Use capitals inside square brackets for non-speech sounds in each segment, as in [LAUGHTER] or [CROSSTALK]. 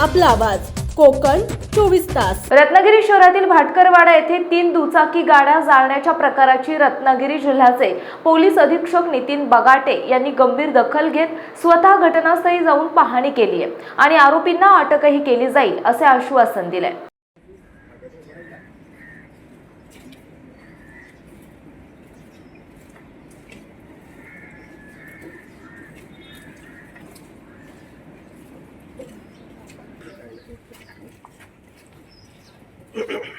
आपला आवाज. कोकण चोवीस तास. रत्नागिरी शहरातील भाटकरवाडा येथे तीन दुचाकी गाड्या जाळण्याच्या प्रकाराची रत्नागिरी जिल्ह्याचे पोलीस अधीक्षक नितीन बगाटे यांनी गंभीर दखल घेत स्वतः घटनास्थळी जाऊन पाहणी केली आहे आणि आरोपींना अटकही केली जाईल असे आश्वासन दिले Yeah. [COUGHS]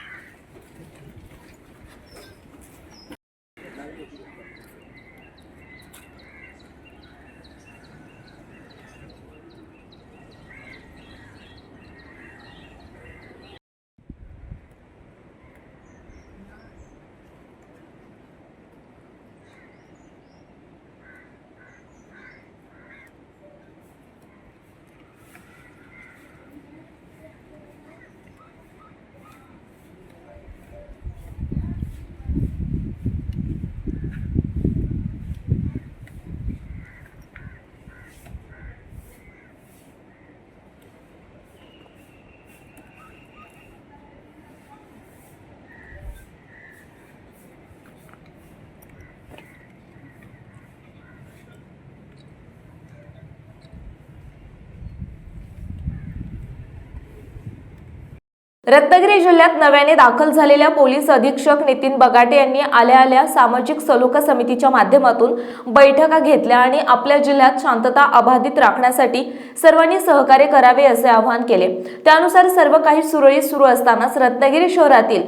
रत्नागिरी जिल्ह्यात नव्याने दाखल झालेल्या पोलीस अधीक्षक नितीन बगाटे यांनी आल्या आल्या सामाजिक सलोखा समितीच्या माध्यमातून बैठका घेतल्या आणि आपल्या जिल्ह्यात शांतता अबाधित राखण्यासाठी सर्वांनी सहकार्य करावे असे आवाहन केले. त्यानुसार सर्व काही सुरळीत सुरू असतानाच रत्नागिरी शहरातील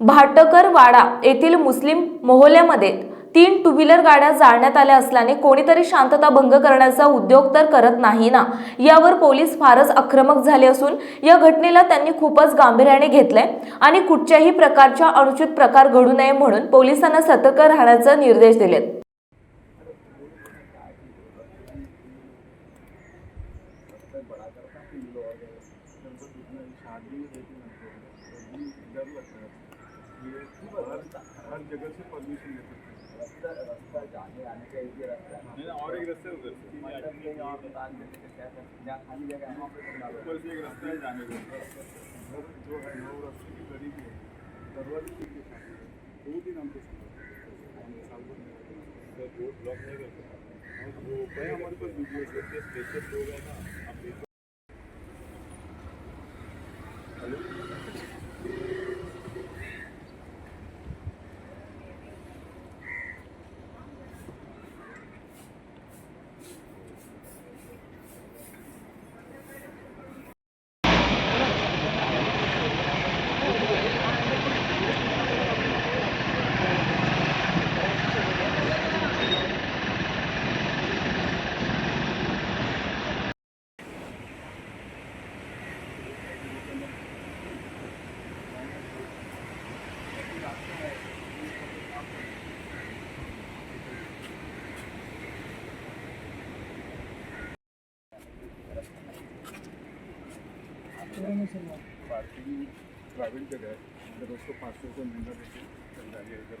भाटकरवाडा येथील मुस्लिम मोहल्ल्यामध्ये तीन टू व्हीलर गाड्या जाळण्यात आल्या असल्याने कोणीतरी शांतता भंग करण्याचा उद्योग तर करत नाही ना. यावर पोलीस फारच आक्रमक झाले असून या घटनेला त्यांनी खूपच गांभीर्याने घेतलंय आणि कुठच्याही प्रकारच्या अनुचित प्रकार घडू नये म्हणून पोलिसांना सतर्क राहण्याचा निर्देश दिलेत. हर जगह से परमिशन लेते हैं और एक रास्ता है उधर ऊपर से एक रास्ता है जाने को घर जो है वो रास्ते के करीब ही। दरवाजे के साथ दो। दिन हमको रोड ब्लॉक नहीं करते। और वो हमारे पास वीडियो स्पेशल लोग हैं ना। पार्किंग प्राइवेट जगह है अगर उसको पाँच सौ रुपये महीना देते चल जाएगा इधर